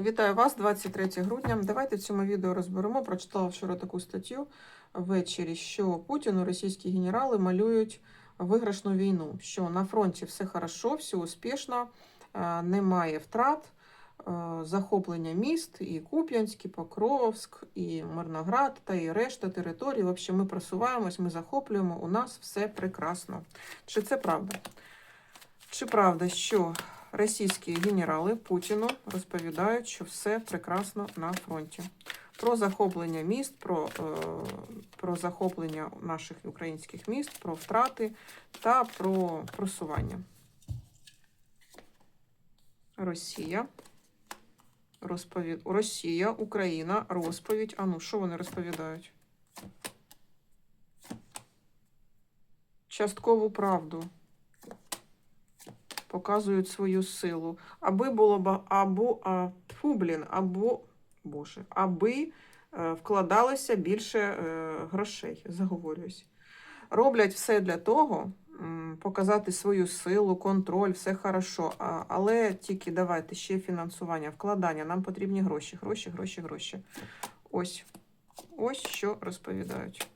Вітаю вас 23 грудня. Давайте в цьому відео розберемо. Прочитала вчора таку статтю ввечері, що Путіну російські генерали малюють виграшну війну. Що на фронті все хорошо, все успішно, е, немає втрат, е, захоплення міст, і Куп'янськ, і Покровськ, і Мирноград та і решта територій. В общем, ми просуваємось, ми захоплюємо. У нас все прекрасно. Чи це правда? Чи правда, що російські генерали Путіну розповідають, що все прекрасно на фронті? Про захоплення міст, про, е, про захоплення наших українських міст, про втрати та про просування. Росія. Розповід... Росія, Україна, розповідь. А ну, що вони розповідають? Часткову правду показують свою силу. Аби було або а, тьфу, блін, або боже, аби е, вкладалося більше е, грошей, заговорююсь. Роблять все для того, показати свою силу, контроль, все хорошо. Але тільки давайте ще фінансування, вкладання. Нам потрібні гроші, гроші, гроші, гроші. Ось. Ось що розповідають.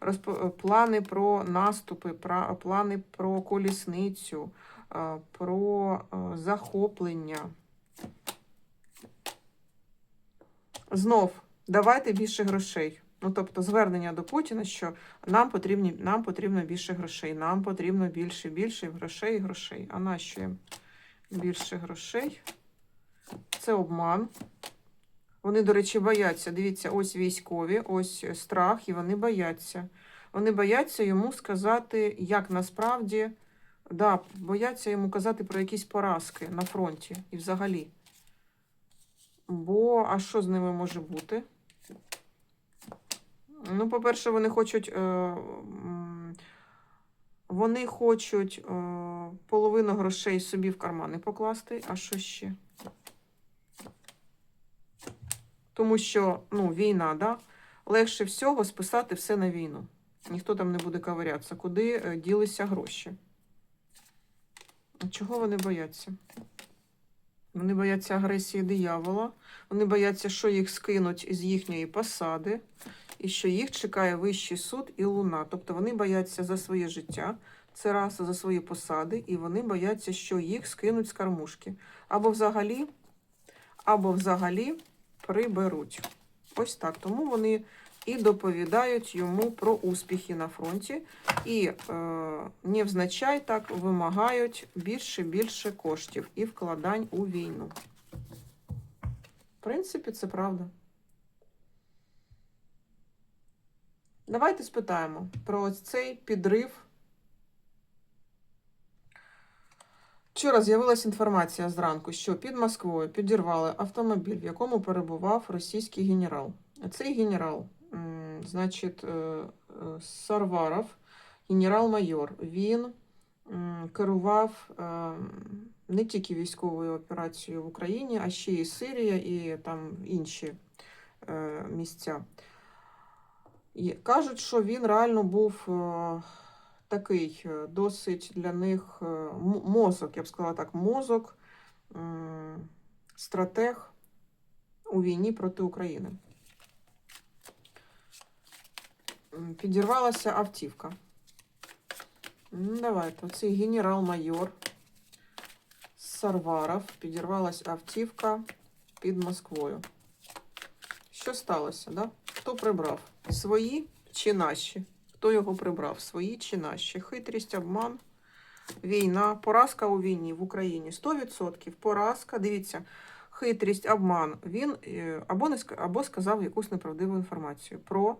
Розп... Плани про наступи, плани про колісницю, про е, захоплення. Знов, давайте більше грошей. Ну, тобто, звернення до Путіна, що нам потрібні, нам потрібно більше грошей, нам потрібно більше, більше грошей і грошей. А нащо їм більше грошей? Це обман. Вони, до речі, бояться. Дивіться, ось військові, ось страх, і вони бояться. Вони бояться йому сказати, як насправді, да, бояться йому казати про якісь поразки на фронті і взагалі. Бо, а що з ними може бути? Ну, по-перше, вони хочуть. Е, вони хочуть е, половину грошей собі в кармани покласти. А що ще? Тому що ну, війна, да? легше всього списати все на війну. Ніхто там не буде ковирятися, куди е, ділися гроші. Чого вони бояться? Вони бояться агресії диявола, вони бояться, що їх скинуть з їхньої посади, і що їх чекає вищий суд і луна. Тобто вони бояться за своє життя, це раз за свої посади, і вони бояться, що їх скинуть з кормушки. Або взагалі, або взагалі приберуть. Ось так. Тому вони і доповідають йому про успіхи на фронті, і е, невзначай так вимагають більше більше коштів і вкладань у війну. В принципі, це правда. Давайте спитаємо про ось цей підрив. Вчора з'явилася інформація зранку, що під Москвою підірвали автомобіль, в якому перебував російський генерал. Цей генерал, значить, е, е, Сарваров, генерал-майор, він керував е, не тільки військовою операцією в Україні, а ще і Сирія і там інші місця. І кажуть, що він реально був такий досить для них мозок, я б сказала так, мозок, стратег у війні проти України. Підірвалася автівка. М, Давайте, оцей генерал-майор Сарваров. Підірвалася автівка під Москвою. Що сталося, да? Хто прибрав? Свої чи наші? Хто його прибрав? Свої чи наші? Хитрість, обман, війна, поразка у війні в Україні 100%. Поразка. Дивіться, хитрість, обман. Він е, або не або сказав якусь неправдиву інформацію про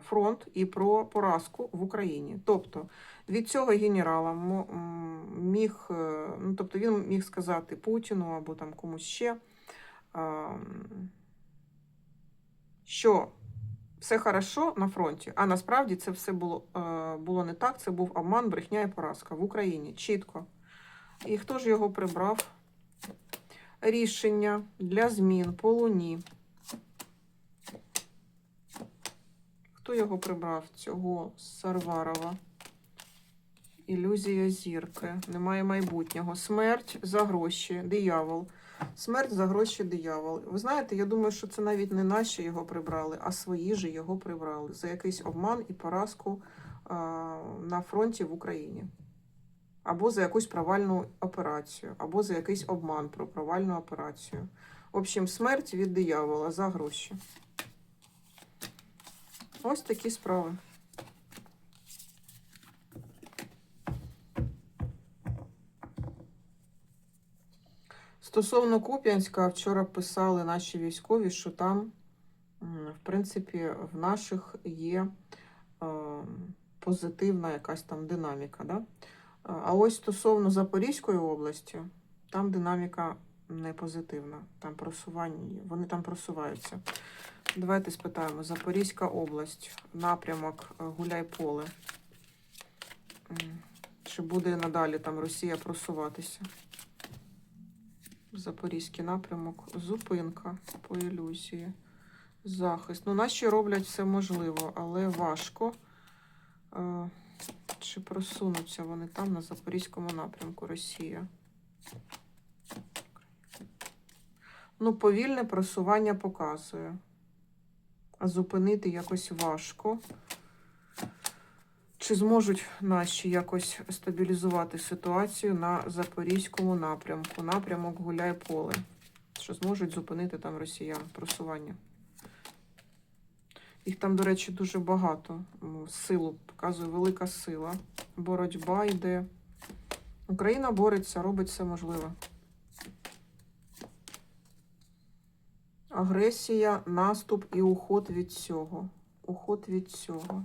фронт і про поразку в Україні. Тобто від цього генерала міг, е, ну тобто він міг сказати Путіну або там комусь ще. ем, що все хорошо на фронті, а насправді це все було, е, було не так. Це був обман, брехня і поразка в Україні. Чітко. І хто ж його прибрав? Рішення для змін по луні. Хто його прибрав? Цього Сарварова. Ілюзія зірки. Немає майбутнього. Смерть за гроші. Диявол. Смерть за гроші диявол. Ви знаєте, я думаю, що це навіть не наші його прибрали, а свої ж його прибрали за якийсь обман і поразку а, на фронті в Україні. Або за якусь провальну операцію, або за якийсь обман про провальну операцію. В общем, смерть від диявола за гроші. Ось такі справи. Стосовно Куп'янська, вчора писали наші військові, що там, в принципі, в наших є е, позитивна якась там динаміка. Да? А ось стосовно Запорізької області, там динаміка не позитивна. Там просування, вони там просуваються. Давайте спитаємо. Запорізька область, напрямок е, Гуляйполе. Чи буде надалі там Росія просуватися? Запорізький напрямок, зупинка по ілюзії, захист. Ну, наші роблять все можливо, але важко. Е, Чи просунуться вони там на Запорізькому напрямку Росія? Ну, повільне просування показує. А зупинити якось важко. Чи зможуть наші якось стабілізувати ситуацію на Запорізькому напрямку? Напрямок гуляй поле. Що зможуть зупинити там росіян просування? Їх там, до речі, дуже багато. Силу показує велика сила. Боротьба йде. Україна бореться, робить все можливе. Агресія, наступ і уход від цього. Уход від цього.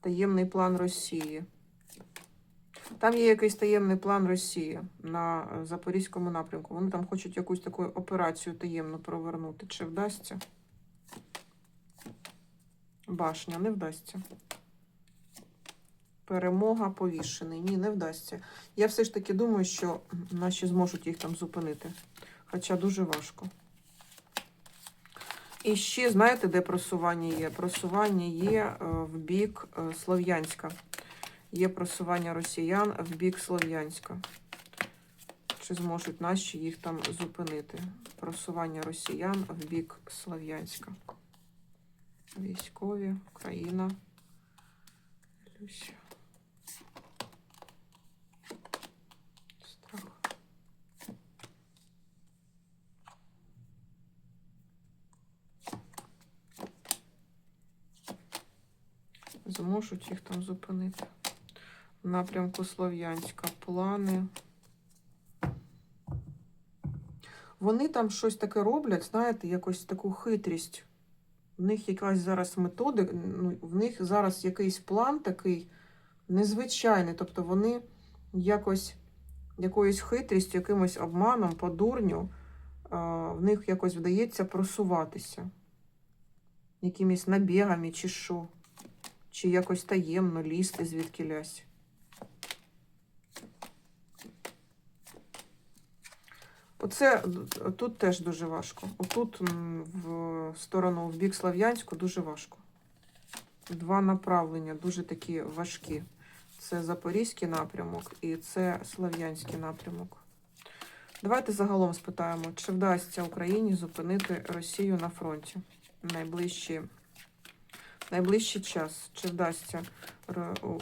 Таємний план Росії. Там є якийсь таємний план Росії на Запорізькому напрямку. Вони там хочуть якусь таку операцію таємну провернути. Чи вдасться? Башня не вдасться. Перемога повішений. Ні, не вдасться. Я все ж таки думаю, що наші зможуть їх там зупинити. Хоча дуже важко. І ще, знаєте, де просування є? Просування є е, в бік е, Слов'янська. Є просування росіян в бік Слов'янська. Чи зможуть наші їх там зупинити? Просування росіян в бік Слов'янська. Військові, Україна. Люся. Страх. Зможуть їх там зупинити. В напрямку Слов'янська. Плани. Вони там щось таке роблять, знаєте, якось таку хитрість. В них якась зараз методика, ну, в них зараз якийсь план такий незвичайний. Тобто вони якось якоюсь хитрістю, якимось обманом, по дурню, в них якось вдається просуватися. Якимись набігами чи що. Чи якось таємно лізти звідки лясь. Оце тут теж дуже важко. Отут в сторону, в бік Слав'янську дуже важко. Два направлення дуже такі важкі. Це Запорізький напрямок і це Слав'янський напрямок. Давайте загалом спитаємо, чи вдасться Україні зупинити Росію на фронті найближчі, найближчий час. Чи вдасться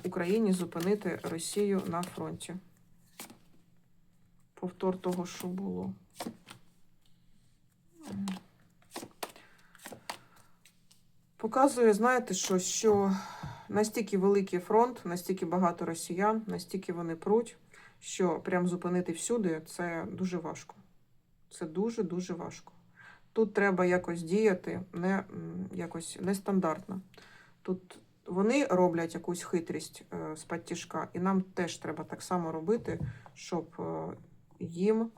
Україні зупинити Росію на фронті? Повтор того, що було. Показує, знаєте, що, що настільки великий фронт, настільки багато росіян, настільки вони пруть, що прям зупинити всюди це дуже важко. Це дуже-дуже важко. Тут треба якось діяти не, якось нестандартно. Тут вони роблять якусь хитрість е, з підтяжка, і нам теж треба так само робити, щоб е, їм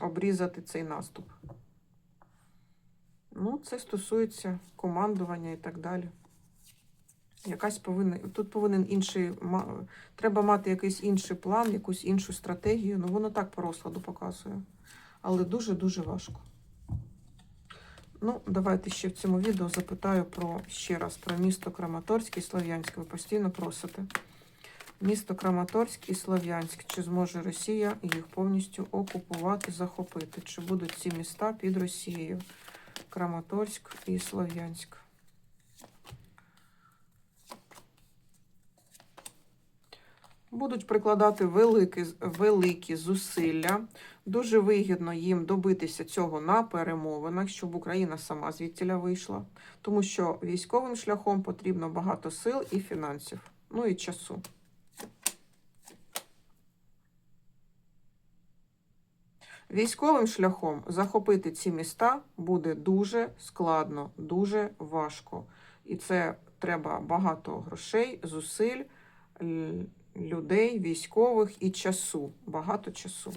обрізати цей наступ. Ну, це стосується командування і так далі. Якась повинна, тут повинен інший, треба мати якийсь інший план, якусь іншу стратегію. Ну, воно так по розкладу показує. Але дуже-дуже важко. Ну, давайте ще в цьому відео запитаю про ще раз про місто Краматорськ і Слов'янськ. Ви постійно просите. Місто Краматорськ і Слов'янськ. Чи зможе Росія їх повністю окупувати, захопити? Чи будуть ці міста під Росією? Краматорськ і Слов'янськ. Будуть прикладати великі, великі зусилля. Дуже вигідно їм добитися цього на перемовинах, щоб Україна сама звідтіля вийшла. Тому що військовим шляхом потрібно багато сил і фінансів, ну і часу. Військовим шляхом захопити ці міста буде дуже складно, дуже важко. І це треба багато грошей, зусиль, людей, військових і часу. Багато часу.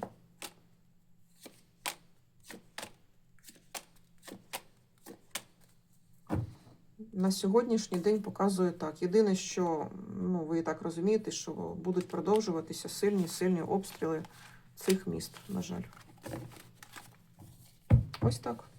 На сьогоднішній день показує так. Єдине, що ну, ви і так розумієте, що будуть продовжуватися сильні сильні обстріли цих міст, на жаль. Ось так.